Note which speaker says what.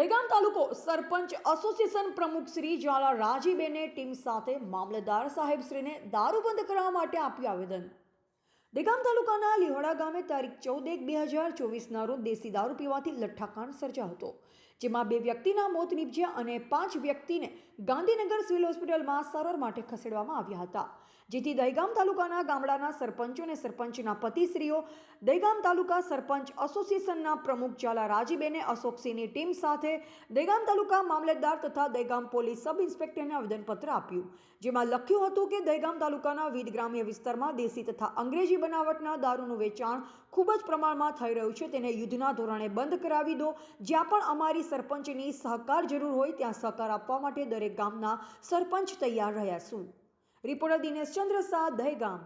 Speaker 1: દહેગામ તાલુકો સરપંચ એસોસિએશન પ્રમુખ શ્રી જ્વાલા રાજીબેને ટીમ સાથે મામલતદાર સાહેબશ્રીને દારૂ બંધ કરવા માટે આપ્યું આવેદન. દહેગામ તાલુકાના લીહોડા ગામે તારીખ ચૌદ એક બે હજાર ચોવીસના રોજ દેશી દારૂ પીવાથી લઠ્ઠાકાંડ સર્જાયો હતો, જેમાં બે વ્યક્તિના મોત નીપજ્યા અને પાંચ વ્યક્તિને ગાંધીનગર સિવિલ હોસ્પિટલમાં સારવાર માટે ખસેડવામાં આવ્યા હતા. જેથી દહેગામ તાલુકાના ગામડાના સરપંચો અને સરપંચના પતિશ્રીઓ, દહેગામ તાલુકા સરપંચ એસોસિએશનના પ્રમુખ ઝાલા રાજીબેને અશોકસિંહની ટીમ સાથે દહેગામ તાલુકા મામલતદાર તથા દહેગામ પોલીસ સબ ઇન્સ્પેક્ટરને આવેદનપત્ર આપ્યું, જેમાં લખ્યું હતું કે દહેગામ તાલુકાના વિવિધ ગ્રામ્ય વિસ્તારમાં દેશી તથા અંગ્રેજી બનાવટના દારૂનું વેચાણ ખૂબ જ પ્રમાણમાં થઈ રહ્યું છે. તેને યુદ્ધના ધોરણે બંધ કરાવી દો. જ્યાં પણ અમારી સરપંચની સહકાર જરૂર હોય, ત્યાં સહકાર આપવા માટે દરેક ગામના સરપંચ તૈયાર રહ્યા છું રિપોર્ટર દિનેશ ચંદ્ર શાહ, દહેગામ.